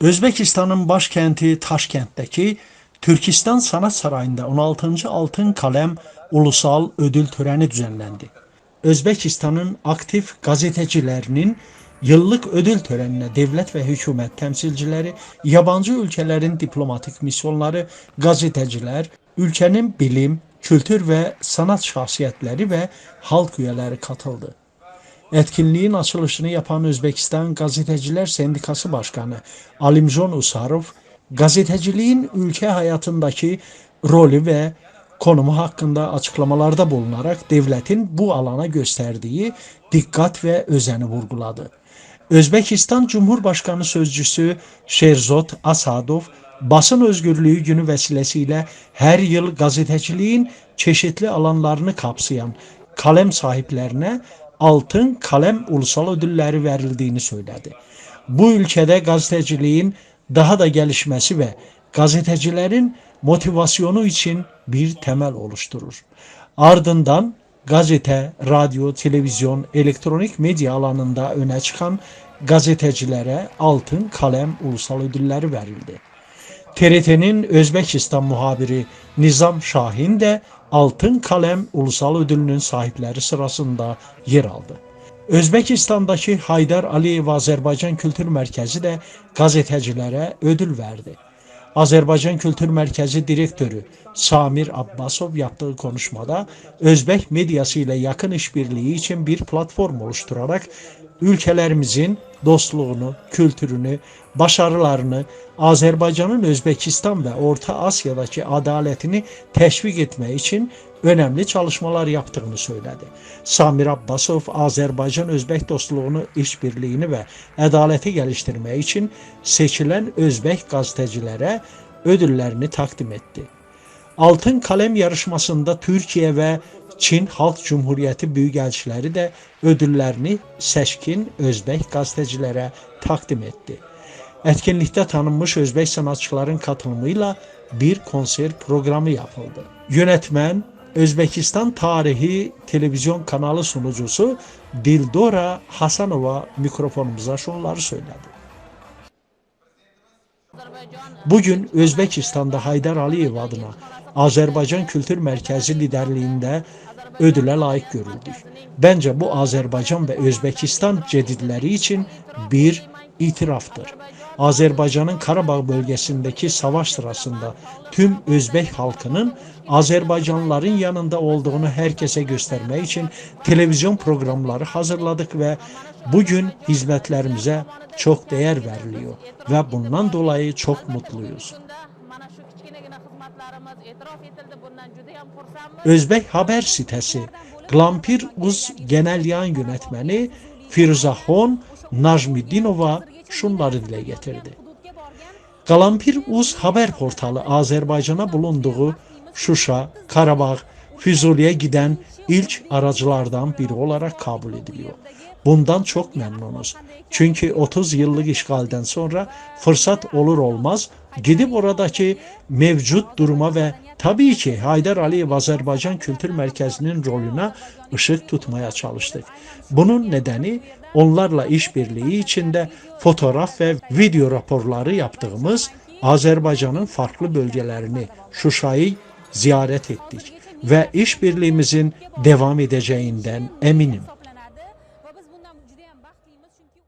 Özbekistan'ın başkenti Taşkent'teki Türkistan Sanat Sarayı'nda 16. Altın Kalem Ulusal Ödül Töreni düzenlendi. Özbekistan'ın aktif gazetecilerinin yıllık ödül törenine devlet ve hükümet temsilcileri, yabancı ülkelerin diplomatik misyonları, gazeteciler, ülkenin bilim, kültür ve sanat şahsiyetleri ve halk üyeleri katıldı. Etkinliğin açılışını yapan Özbekistan Gazeteciler Sendikası Başkanı Alimjon Usarov, gazeteciliğin ülke hayatındaki rolü ve konumu hakkında açıklamalarda bulunarak devletin bu alana gösterdiği dikkat ve özeni vurguladı. Özbekistan Cumhurbaşkanı Sözcüsü Şerzot Asadov, basın özgürlüğü günü vesilesiyle her yıl gazeteciliğin çeşitli alanlarını kapsayan kalem sahiplerine Altın Kalem Ulusal Ödülleri verildiğini söyledi. Bu ülkede gazeteciliğin daha da gelişmesi ve gazetecilerin motivasyonu için bir temel oluşturur. Ardından gazete, radyo, televizyon, elektronik medya alanında öne çıkan gazetecilere Altın Kalem Ulusal Ödülleri verildi. TRT'nin Özbekistan muhabiri Nizam Şahin de Altın Kalem Ulusal Ödülünün sahipleri sırasında yer aldı. Özbekistan'daki Haydar Aliyev Azerbaycan Kültür Merkezi de gazetecilere ödül verdi. Azerbaycan Kültür Merkezi Direktörü Samir Abbasov yaptığı konuşmada Özbek medyası ile yakın işbirliği için bir platform oluşturarak ülkelerimizin dostluğunu, kültürünü, başarılarını, Azerbaycan'ın Özbekistan ve Orta Asya'daki adaletini teşvik etme için önemli çalışmalar yaptığını söyledi. Samir Abbasov, Azerbaycan-Özbek dostluğunu, işbirliğini ve adaleti geliştirme için seçilen Özbek gazetecilere ödüllerini takdim etti. Altın Kalem yarışmasında Türkiye ve Çin Xalq Cümhuriyyəti böyükelçiləri də ödüllərini səşkin özbək gazetəcilərə təqdim etdi. Etkinlikdə tanınmış özbək sənatçıların katılımı ilə bir konsert proqramı yapıldı. Yönetmen Özbekistan Tarihi televizyon kanalı sunucusu Dildora Hasanova mikrofonumuza şunları söyledi. Bugün Özbekistan'da Haydar Aliyev adına Azerbaycan Kültür Merkezi liderliğinde ödüle layık görüldük. Bence bu Azerbaycan ve Özbekistan cedidleri için bir itiraftır. Azerbaycan'ın Karabağ bölgesindeki savaş sırasında tüm Özbek halkının Azerbaycanlıların yanında olduğunu herkese göstermek için televizyon programları hazırladık ve bugün hizmetlerimize çok değer veriliyor ve bundan dolayı çok mutluyuz. Özbek haber sitesi Glampir Uz Genel Yayın Yönetmeni Firzahon Najmiddinova şunları dile getirdi. Qalampir Uz haber portalı Azərbaycana bulunduğu Şuşa, Qarabağ, Füzuliyə giden ilk aracılardan biri olarak kabul ediliyor. Bundan çok memnunuz. Çünkü 30 yıllık işgalden sonra fırsat olur olmaz gidip oradaki mevcut duruma ve tabii ki Haydar Aliyev Azerbaycan Kültür Merkezi'nin rolüne ışık tutmaya çalıştık. Bunun nedeni onlarla işbirliği içinde fotoğraf ve video raporları yaptığımız Azerbaycan'ın farklı bölgelerini, Şuşa'yı ziyaret ettik ve işbirliğimizin devam edeceğinden eminim. va biz bundan juda yam baxtlimiz chunki